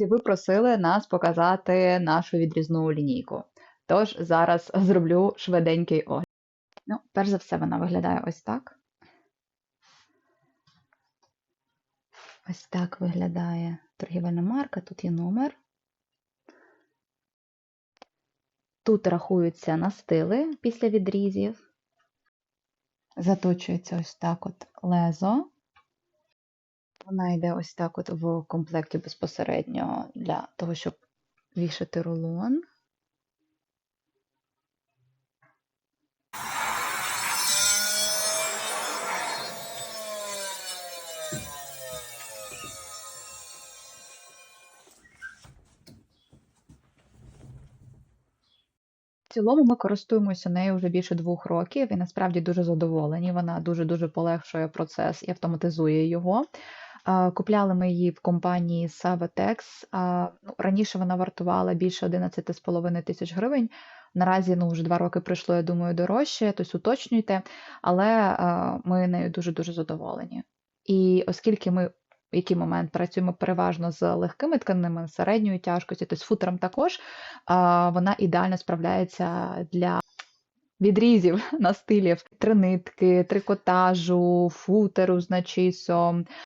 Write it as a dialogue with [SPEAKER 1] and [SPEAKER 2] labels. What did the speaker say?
[SPEAKER 1] Друзі, ви просили нас показати нашу відрізну лінійку. Тож зараз зроблю швиденький огляд. Ну, перш за все, вона виглядає ось так. Ось так виглядає торгівельна марка, тут є номер. Тут рахуються настили після відрізів. Заточується ось так от лезо. Вона йде ось так от в комплекті безпосередньо для того, щоб вішати рулон. В цілому ми користуємося нею вже більше двох років і насправді дуже задоволені. Вона дуже-дуже полегшує процес і автоматизує його. Купляли ми її в компанії Savatex. Ну, Раніше вона вартувала більше 11,5 тисяч гривень. Наразі ну, вже два роки пройшло, я думаю, дорожче, тобто уточнюйте, але ми нею дуже-дуже задоволені. І оскільки ми в який момент працюємо переважно з легкими тканинами середньої тяжкості, тобто з футером також, вона ідеально справляється для відрізів настилів, тринитки, трикотажу, футеру з начисом,